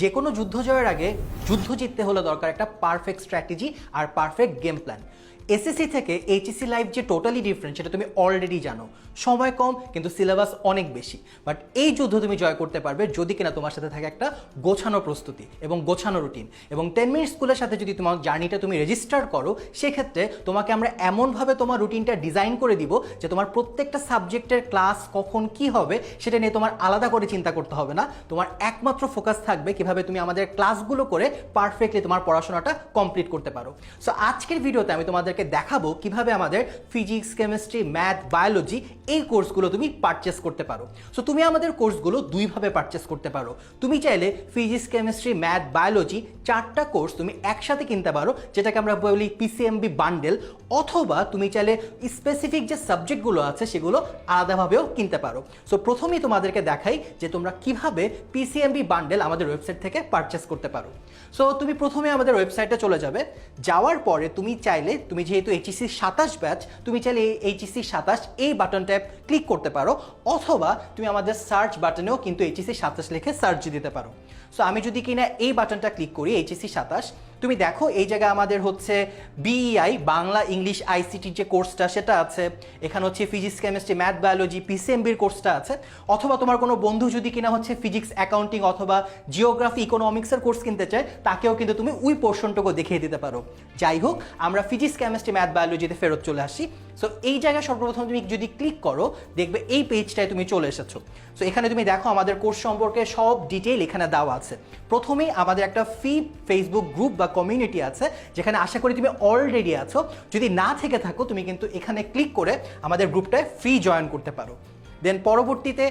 যে কোনো যুদ্ধ জয়ের আগে যুদ্ধ জিততে হলে দরকার একটা পারফেক্ট স্ট্র্যাটেজি আর পারফেক্ট গেম প্ল্যান এসএসসি থেকে এইচএসসি লাইফ যে টোটালি ডিফারেন্ট সেটা তুমি অলরেডি জানো। সময় কম, কিন্তু সিলেবাস অনেক বেশি। বাট এই যুদ্ধ তুমি জয় করতে পারবে যদি কিনা তোমার সাথে থাকে একটা গোছানো প্রস্তুতি এবং গোছানো রুটিন এবং টেন মিনিট স্কুলের সাথে যদি তোমার জার্নিটা তুমি রেজিস্টার করো, সেক্ষেত্রে তোমাকে আমরা এমনভাবে তোমার রুটিনটা ডিজাইন করে দিব যে তোমার প্রত্যেকটা সাবজেক্টের ক্লাস কখন কি হবে, সেটা নিয়ে তোমার আলাদা করে চিন্তা করতে হবে না। তোমার একমাত্র ফোকাস থাকবে কীভাবে তুমি আমাদের ক্লাসগুলো করে পারফেক্টলি তোমার পড়াশোনাটা কমপ্লিট করতে পারো। সো আজকের ভিডিওতে আমি তোমাদেরকে দেখাবো কীভাবে আমাদের ফিজিক্স কেমিস্ট্রি ম্যাথ বায়োলজি এই কোর্সগুলো তুমি পারচেস করতে পারো। সো তুমি আমাদের কোর্সগুলো দুইভাবে পারচেস করতে পারো। তুমি চাইলে ফিজিক্স কেমিস্ট্রি ম্যাথ বায়োলজি চারটা কোর্স তুমি একসাথে কিনতে পারো, যেটাকে আমরা বলি পিসিএমবি বান্ডেল অথবা তুমি চাইলে স্পেসিফিক যে সাবজেক্টগুলো আছে সেগুলো আলাদাভাবেও কিনতে পারো। সো প্রথমেই তোমাদেরকে দেখাই যে তোমরা কীভাবে পিসিএমবি বান্ডেল আমাদের ওয়েবসাইট থেকে পারচেস করতে পারো। সো তুমি প্রথমে আমাদের ওয়েবসাইটে চলে যাবে। যাওয়ার পরে তুমি চাইলে, তুমি যেহেতু এইচএসসি সাতাশ ব্যাচ তুমি চাইলে এইচএসসি সাতাশ এই বাটনটা ক্লিক করতে পারো, অথবা তুমি আমাদের সার্চ বাটনেও কিন্তু এইচএসসি সাতাশ লিখে সার্চ দিতে পারো। সো আমি যদি কিনা এই বাটনটা ক্লিক করি এইচএসসি সাতাশ তুমি দেখো, এই জায়গায় আমাদের হচ্ছে বিইআই বাংলা ইংলিশ আইসিটির যে কোর্সটা, সেটা আছে। এখানে হচ্ছে ফিজিক্স কেমিস্ট্রি ম্যাথ বায়োলজি পিসিএমবির কোর্সটা আছে। অথবা তোমার কোনো বন্ধু যদি কিনা হচ্ছে ফিজিক্স অ্যাকাউন্টিং অথবা জিওগ্রাফি ইকোনমিক্সের কোর্স কিনতে চায়, তাকেও কিন্তু তুমি ওই পোর্শনটুকু দেখিয়ে দিতে পারো। যাই হোক, আমরা ফিজিক্স কেমিস্ট্রি ম্যাথ বায়োলজিতে ফেরত চলে আসি। সো এই জায়গায় সর্বপ্রথম তুমি যদি ক্লিক করো, দেখবে এই পেজটায় তুমি চলে এসেছ। সো এখানে তুমি দেখো আমাদের কোর্স সম্পর্কে সব ডিটেইল এখানে দেওয়া আছে। প্রথমেই আমাদের একটা ফি ফেসবুক গ্রুপ বা কমিউনিটি আছে, যেখানে আশা করি তুমি অলরেডি আছো। যদি না থেকে থাকো, তুমি কিন্তু এখানে ক্লিক করে আমাদের গ্রুপটায় ফ্রি জয়েন করতে পারো। দেন পরবর্তীতে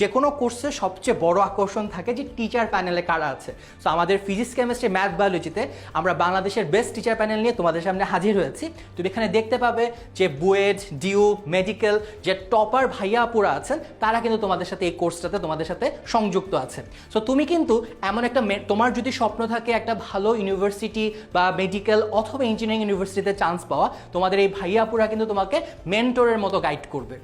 যে কোনো কোর্সে সবচেয়ে বড় আকর্ষণ থাকে যে টিচার প্যানেলে কারা আছে। সো আমাদের ফিজিক্স কেমিস্ট্রি ম্যাথ বায়োলজিতে আমরা বাংলাদেশের বেস্ট টিচার প্যানেল নিয়ে তোমাদের সামনে হাজির হয়েছি। তুমি এখানে দেখতে পাবে যে বুয়েট, ডিউ মেডিকেল যে টপার ভাইয়া আপুরা আছেন, তারা কিন্তু তোমাদের সাথে এই কোর্সটাতে তোমাদের সাথে সংযুক্ত আছে। সো তুমি কিন্তু এমন একটা তোমার যদি স্বপ্ন থাকে একটা ভালো ইউনিভার্সিটি বা মেডিকেল অথবা ইঞ্জিনিয়ারিং ইউনিভার্সিটিতে চান্স পাওয়া, তোমাদের এই ভাইয়া আপুরা কিন্তু তোমাকে মেন্টরের মতো গাইড করবে।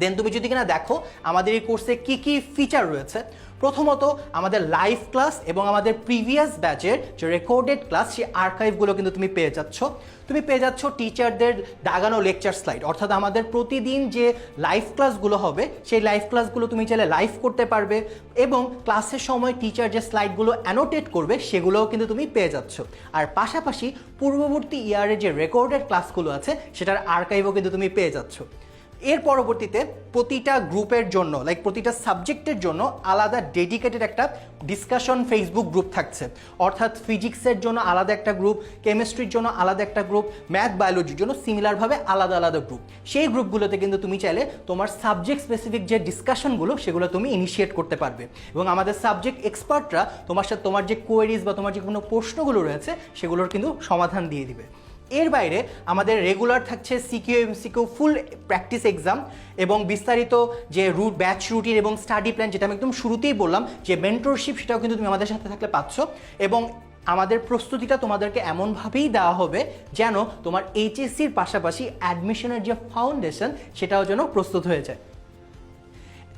দেন তুমি যদি কিনা দেখো, আমাদের এই কোর্সে কি কি ফিচার রয়েছে, প্রথমত আমাদের লাইভ ক্লাস এবং আমাদের প্রিভিয়াস ব্যাচের যে রেকর্ডেড ক্লাস সেই আর্কাইভগুলো কিন্তু তুমি পেয়ে যাচ্ছ। তুমি পেয়ে যাচ্ছ টিচারদের দাগানো লেকচার স্লাইড অর্থাৎ আমাদের প্রতিদিন যে লাইভ ক্লাসগুলো হবে, সেই লাইভ ক্লাসগুলো তুমি চাইলে লাইভ করতে পারবে এবং ক্লাসের সময় টিচার যে স্লাইডগুলো অ্যানোটেট করবে, সেগুলোও কিন্তু তুমি পেয়ে যাচ্ছ। আর পাশাপাশি পূর্ববর্তী ইয়ারের যে রেকর্ডেড ক্লাসগুলো আছে, সেটার আর্কাইভও কিন্তু তুমি পেয়ে যাচ্ছ। এর পরবর্তীতে প্রতিটা গ্রুপের জন্য লাইক প্রতিটা সাবজেক্টের জন্য আলাদা ডেডিকেটেড একটা ডিসকাশন ফেসবুক গ্রুপ থাকছে। অর্থাৎ ফিজিক্সের জন্য আলাদা একটা গ্রুপ কেমিস্ট্রির জন্য আলাদা একটা গ্রুপ ম্যাথ বায়োলজির জন্য সিমিলারভাবে আলাদা আলাদা গ্রুপ সেই গ্রুপগুলোতে কিন্তু তুমি চাইলে তোমার সাবজেক্ট স্পেসিফিক যে ডিসকাশনগুলো সেগুলো তুমি ইনিশিয়েট করতে পারবে। এবং আমাদের সাবজেক্ট এক্সপার্টরা তোমার সাথে তোমার যে কোয়েরিজ বা তোমার যে কোনো প্রশ্নগুলো রয়েছে, সেগুলোর কিন্তু সমাধান দিয়ে দিবে। এর বাইরে আমাদের রেগুলার থাকছে CQ MCQ full practice exam এবং বিস্তারিত যে রুট ব্যাচ রুটিন এবং স্টাডি প্ল্যান যেটা আমি একদম শুরুতেই বললাম, যে মেন্টরশিপ সেটাও কিন্তু তুমি আমাদের সাথে থাকলে পাচ্ছ এবং আমাদের প্রস্তুতিটা তোমাদেরকে এমনভাবেই দেওয়া হবে যেন তোমার এইচএসসির পাশাপাশি অ্যাডমিশনের যে ফাউন্ডেশন সেটাও যেন প্রস্তুত হয়ে যায়।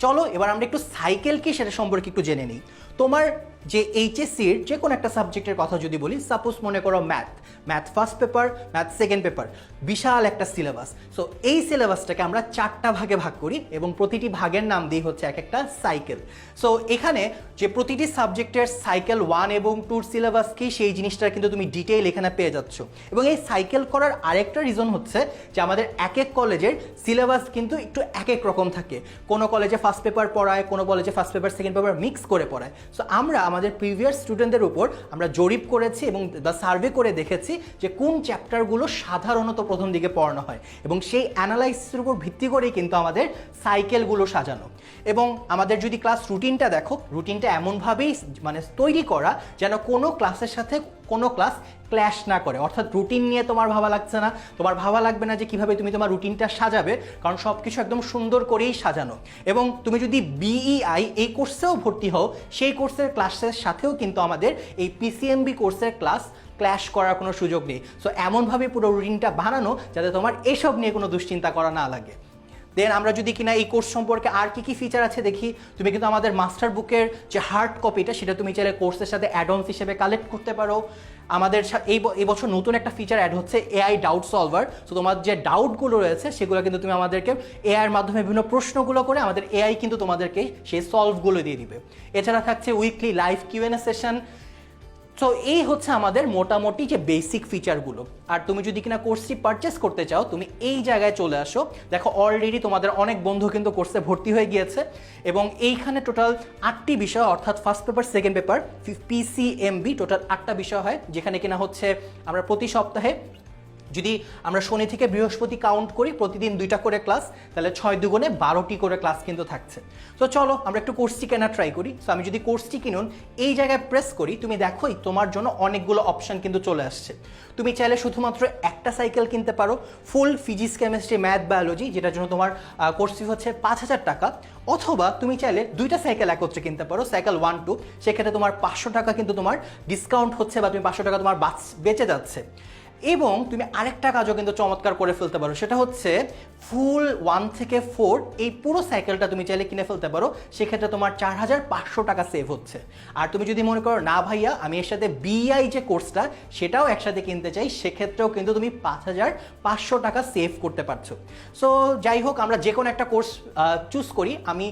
চলো এবার আমরা একটু সাইকেল কি সেটা সম্পর্কে একটু জেনে নিই। তোমার যে এইচএসসির যে কোনো একটা সাবজেক্টের কথা যদি বলি সাপোজ মনে করো math math first paper math second paper বিশাল একটা সিলেবাস সো এই সিলেবাসটাকে আমরা চারটা ভাগে ভাগ করি এবং প্রতিটি ভাগের নাম দিই হচ্ছে এক একটা সাইকেল সো এখানে যে প্রতিটি সাবজেক্টের সাইকেল ওয়ান এবং টুর সিলেবাস কি, সেই জিনিসটা কিন্তু তুমি ডিটেইল এখানে পেয়ে যাচ্ছ। এবং এই সাইকেল করার আরেকটা রিজন হচ্ছে যে আমাদের এক এক কলেজের সিলেবাস কিন্তু একটু এক এক রকম থাকে। কোনো কলেজে ফার্স্ট পেপার পড়ায়, কোনো কলেজে first paper second paper mix করে পড়ায়। সো আমরা আমাদের প্রিভিয়াস স্টুডেন্টদের উপর আমরা জরিপ করেছি এবং বা সার্ভে করে দেখেছি যে কোন চ্যাপ্টারগুলো সাধারণত প্রথম দিকে পড়ানো হয় এবং সেই অ্যানালাইসিসের উপর ভিত্তি করেই কিন্তু আমাদের সাইকেলগুলো সাজানো। এবং আমাদের যদি ক্লাস রুটিনটা দেখো রুটিনটা এমনভাবেই মানে তৈরি করা যেন কোনো ক্লাসের সাথে কোনো ক্লাস ক্ল্যাশ না করে। অর্থাৎ রুটিন নিয়ে তোমার ভাবা লাগছে না। তোমার ভাবা লাগবে না যে কীভাবে তুমি তোমার রুটিনটা সাজাবে, কারণ সব কিছু একদম সুন্দর করেই সাজানো। এবং তুমি যদি বিইআই এই কোর্সেও ভর্তি হও, সেই কোর্সের ক্লাসের সাথেও কিন্তু আমাদের এই পিসিএমবি কোর্সের ক্লাস ক্ল্যাশ করার কোনো সুযোগ নেই। সো এমনভাবে পুরো রুটিনটা বানানো যাতে তোমার এসব নিয়ে কোনো দুশ্চিন্তা করা না লাগে। দেন আমরা যদি কিনা এই কোর্স সম্পর্কে আর কি কি ফিচার আছে দেখি, তুমি কিন্তু আমাদের মাস্টার বুকের যে হার্ড কপিটা সেটা তুমি চাইলে কোর্সের সাথে অ্যাডঅনস হিসেবে কালেক্ট করতে পারো। আমাদের সা- এই এই বছর নতুন একটা ফিচার অ্যাড হচ্ছে এআই ডাউট সলভার তো তোমার যে ডাউটগুলো রয়েছে, সেগুলো কিন্তু তুমি আমাদেরকে এআইয়ের মাধ্যমে বিভিন্ন প্রশ্নগুলো করে আমাদের এআই কিন্তু তোমাদেরকে সেই সলভগুলো দিয়ে দিবে। এছাড়া থাকছে উইকলি লাইভ কিউএনএ সেশন তো এই হচ্ছে আমাদের মোটামুটি যে বেসিক ফিচারগুলো আর তুমি যদি কিনা কোর্সটি পারচেস করতে চাও, তুমি এই জায়গায় চলে আসো। দেখো অলরেডি তোমাদের অনেক বন্ধু কিন্তু কোর্সে ভর্তি হয়ে গিয়েছে। এবং এইখানে টোটাল আটটি বিষয়, অর্থাৎ first paper second paper PCMB total আটটা বিষয় হয়, যেখানে কিনা হচ্ছে আমরা প্রতি সপ্তাহে যদি আমরা শনি থেকে বৃহস্পতি কাউন্ট করি, প্রতিদিন দুইটা করে ক্লাস তাহলে ছয় দুগুণে বারোটি করে ক্লাস কিন্তু থাকছে। তো চলো, আমরা একটু কোর্সটি কেনা ট্রাই করি। সো আমি যদি কোর্সটি কিনুন, এই জায়গায় প্রেস করি, তুমি দেখোই তোমার জন্য অনেকগুলো অপশন কিন্তু চলে আসছে। তুমি চাইলে শুধুমাত্র একটা সাইকেল কিনতে পারো full physics chemistry math biology যেটার জন্য তোমার কোর্স ফি হচ্ছে পাঁচ হাজার টাকা। অথবা তুমি চাইলে দুইটা সাইকেল একত্রে কিনতে পারো সাইকেল ওয়ান টু সেক্ষেত্রে তোমার পাঁচশো টাকা কিন্তু তোমার ডিসকাউন্ট হচ্ছে বা তুমি পাঁচশো টাকা তোমার বাচ বেঁচে যাচ্ছে। এবং তুমি আরেকটা কাজও কিন্তু চমৎকার করে ফেলতে পারো। সেটা হচ্ছে ফুল ওয়ান থেকে ফোর এই পুরো সাইকেলটা তুমি চাইলে কিনে ফেলতে পারো। সেক্ষেত্রে তোমার চার হাজার পাঁচশো টাকা সেভ হচ্ছে। আর তুমি যদি মনে করো, না ভাইয়া, আমি এর সাথে বিআই যে কোর্সটা সেটাও একসাথে কিনতে চাই, সেক্ষেত্রেও কিন্তু তুমি পাঁচ হাজার পাঁচশো টাকা সেভ করতে পারছ। সো যাই হোক, আমরা যে কোনো একটা কোর্স চুজ করি। আমি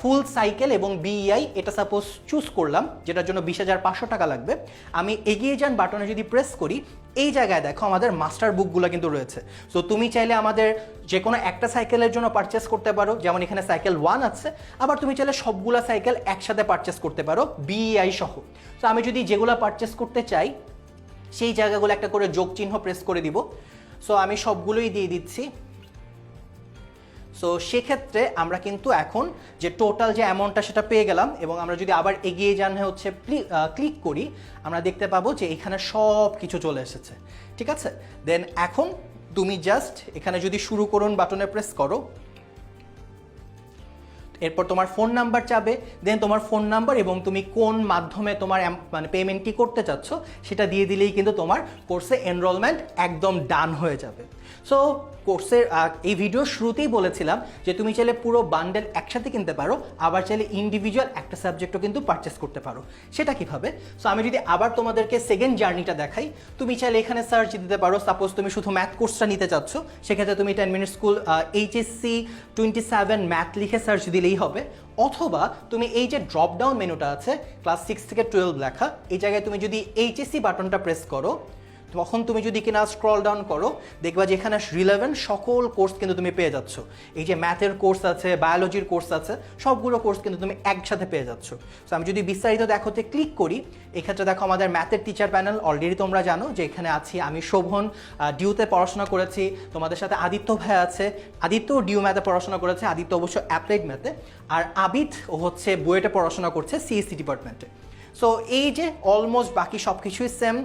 ফুল সাইকেল এবং বিইআই এটা সাপোজ চুজ করলাম, যেটার জন্য বিশ হাজার পাঁচশো টাকা লাগবে। আমি এগিয়ে যান বাটনে যদি প্রেস করি এই জায়গায় দেখো আমাদের মাস্টার বুকগুলো কিন্তু রয়েছে। সো তুমি চাইলে আমাদের যে কোনো একটা সাইকেলের জন্য পারচেস করতে পারো। যেমন এখানে সাইকেল ওয়ান আছে। আবার তুমি চাইলে সবগুলো সাইকেল একসাথে পারচেস করতে পারো বিআই সহ। তো আমি যদি যেগুলো পারচেস করতে চাই, সেই জায়গাগুলো একটা করে যোগ চিহ্ন প্রেস করে দিব। সো আমি সবগুলোই দিয়ে দিচ্ছি। সো সেক্ষেত্রে আমরা কিন্তু এখন যে টোটাল যে অ্যামাউন্টটা সেটা পেয়ে গেলাম এবং আমরা যদি আবার এগিয়ে যান হচ্ছে ক্লিক করি, আমরা দেখতে পাবো যে এখানে সব কিছু চলে এসেছে। ঠিক আছে? দেন এখন তুমি জাস্ট এখানে যদি শুরু করুন বাটনে প্রেস করো। এরপর তোমার ফোন নাম্বার চাবে দেন তোমার ফোন নাম্বার এবং তুমি কোন মাধ্যমে তোমার মানে পেমেন্টটি করতে চাচ্ছ, সেটা দিয়ে দিলেই কিন্তু তোমার কোর্সে এনরোলমেন্ট একদম ডান হয়ে যাবে। সো কোর্সের এই ভিডিওর শুরুতেই বলেছিলাম যে তুমি চাইলে পুরো বান্ডেল একসাথে কিনতে পারো, আবার চাইলে ইন্ডিভিজুয়াল একটা সাবজেক্টও কিন্তু পারচেস করতে পারো। সেটা কীভাবে? সো আমি যদি আবার তোমাদেরকে সেকেন্ড জার্নিটা দেখাই, তুমি চাইলে এখানে সার্চ দিতে পারো সাপোজ তুমি শুধু ম্যাথ কোর্সটা নিতে চাচ্ছ, সেক্ষেত্রে তুমি ten minute school HSC twenty seven math লিখে সার্চ দিলেই হবে। অথবা তুমি এই যে ড্রপডাউন মেনুটা আছে ক্লাস সিক্স থেকে টুয়েলভ লেখা, এই জায়গায় তুমি যদি এইচএসসি বাটনটা প্রেস করো তখন তুমি যদি কিনা স্ক্রল ডাউন করো, দেখবা যে এখানে রিলেভেন্ট সকল কোর্স কিন্তু তুমি পেয়ে যাচ্ছ। এই যে ম্যাথের কোর্স আছে বায়োলজির কোর্স আছে, সবগুলো কোর্স কিন্তু তুমি একসাথে পেয়ে যাচ্ছ। সো আমি যদি বিস্তারিত দেখোতে ক্লিক করি, এক্ষেত্রে দেখো আমাদের ম্যাথের টিচার প্যানেল অলরেডি তোমরা জানো যে এখানে আছি আমি, শোভন ডিউতে পড়াশোনা করেছি, তোমাদের সাথে আদিত্য ভাই আছে। আদিত্য ডিউ ম্যাথে পড়াশোনা করেছে, আদিত্য অবশ্য অ্যাপ্লাইড ম্যাথে আর আবিদ ও হচ্ছে বুয়েটে পড়াশোনা করছে সিএসসি ডিপার্টমেন্টে সো এই যে অলমোস্ট বাকি সব কিছুই সেম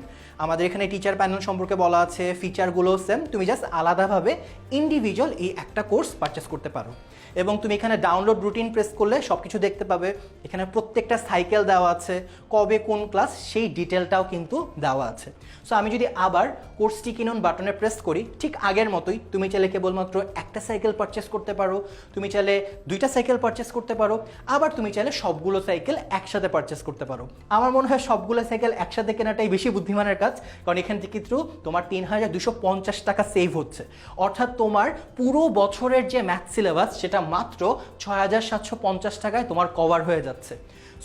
আমাদের এখানে টিচার প্যানেল সম্পর্কে বলা আছে ফিচারগুলো সেম তুমি জাস্ট আলাদাভাবে ইন্ডিভিজুয়াল এই একটা কোর্স পারচেস করতে পারো। এবং তুমি এখানে ডাউনলোড রুটিন প্রেস করলে সব কিছু দেখতে পাবে। এখানে প্রত্যেকটা সাইকেল দেওয়া আছে, কবে কোন ক্লাস সেই ডিটেলটাও কিন্তু দেওয়া আছে। সো আমি যদি আবার কোর্সটি কিনুন বাটনে প্রেস করি, ঠিক আগের মতোই তুমি চাইলে কেবলমাত্র একটা সাইকেল পারচেস করতে পারো, তুমি চাইলে দুইটা সাইকেল পারচেস করতে পারো, আবার তুমি চাইলে সবগুলো সাইকেল একসাথে পারচেস করতে পারো। আমার মনে হয় সবগুলো সাইকেল একসাথে কেনাটাই বেশি বুদ্ধিমানের কাজ, কারণ এখান থেকে কিন্তু তোমার তিন হাজার দুশো পঞ্চাশ টাকা সেভ হচ্ছে। অর্থাৎ তোমার পুরো বছরের যে ম্যাথ সিলেবাস সেটা মাত্র ছয় হাজার সাতশো পঞ্চাশ টাকায় তোমার কভার হয়ে যাচ্ছে।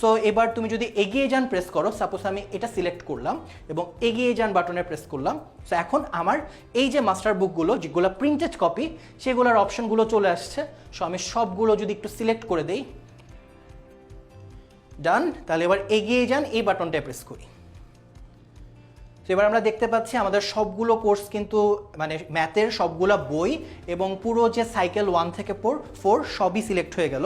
সো এবার তুমি যদি এগিয়ে যান প্রেস করো। সাপোজ আমি এটা সিলেক্ট করলাম এবং এগিয়ে যান বাটনে প্রেস করলাম। সো এখন আমার এই যে মাস্টার বুকগুলো যেগুলো প্রিন্টেড কপি সেগুলোর অপশনগুলো চলে আসছে। সো আমি সবগুলো যদি একটু সিলেক্ট করে দেই। ডান তাহলে এবার এগিয়ে যান, এই বাটনটায় প্রেস করি। তো এবার আমরা দেখতে পাচ্ছি আমাদের সবগুলো কোর্স কিন্তু মানে ম্যাথের সবগুলো বই এবং পুরো যে সাইকেল ওয়ান থেকে ফোর ফোর সবই সিলেক্ট হয়ে গেল।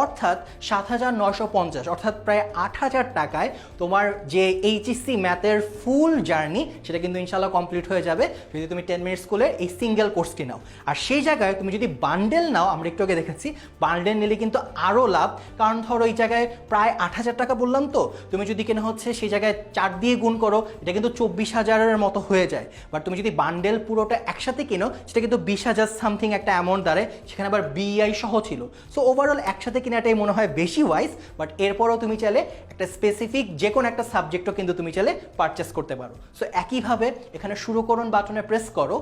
অর্থাৎ সাত হাজার নশো পঞ্চাশ, অর্থাৎ প্রায় আট হাজার টাকায় তোমার যে এইচএসসি ম্যাথের ফুল জার্নি সেটা কিন্তু ইনশাল্লাহ কমপ্লিট হয়ে যাবে যদি তুমি টেন মিনিট স্কুলের এই সিঙ্গেল কোর্সটি নাও আর সেই জায়গায় তুমি যদি বান্ডেল নাও, আমরা একটু আগে দেখেছি বান্ডেল নিলে কিন্তু আরও লাভ। কারণ ধরো এই জায়গায় প্রায় আট হাজার টাকা বললাম তো, তুমি যদি কেনা হচ্ছে সেই জায়গায় চার দিয়ে গুণ করো, এটা কিন্তু চব্বিশ হাজারের মতো হয়ে যায়। বাট তুমি যদি বান্ডেল পুরোটা একসাথে কেনো, সেটা কিন্তু বিশ হাজার সামথিং একটা অ্যামাউন্ট দাঁড়ায়, সেখানে আবার বিআই সহ ছিল। সো ওভারঅল একসাথে কেনাটাই মনে হয় বেশি ওয়াইজ বাট এরপরও তুমি চাইলে একটা স্পেসিফিক যে কোনো একটা সাবজেক্টও কিন্তু তুমি চাইলে পারচেস করতে পারো। সো একইভাবে এখানে শুরু করুন বাটনে প্রেস করো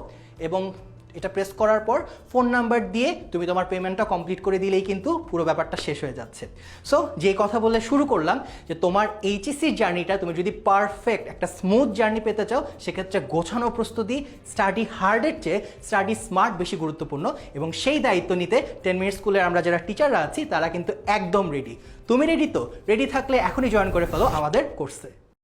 এবং এটা প্রেস করার পর ফোন নাম্বার দিয়ে তুমি তোমার পেমেন্টটা কমপ্লিট করে দিলেই কিন্তু পুরো ব্যাপারটা শেষ হয়ে যাচ্ছে। সো যে কথা বলে শুরু করলাম যে তোমার এইচএসসি জার্নিটা তুমি যদি পারফেক্ট একটা স্মুথ জার্নি পেতে চাও, সেক্ষেত্রে গোছানো প্রস্তুতি স্টাডি হার্ডের চেয়ে স্টাডি স্মার্ট বেশি গুরুত্বপূর্ণ এবং সেই দায়িত্ব নিতে টেন মিনিট স্কুলের আমরা যারা টিচাররা আছি, তারা কিন্তু একদম রেডি তুমি রেডি তো? রেডি থাকলে এখনই জয়েন করে ফেলো আমাদের কোর্সে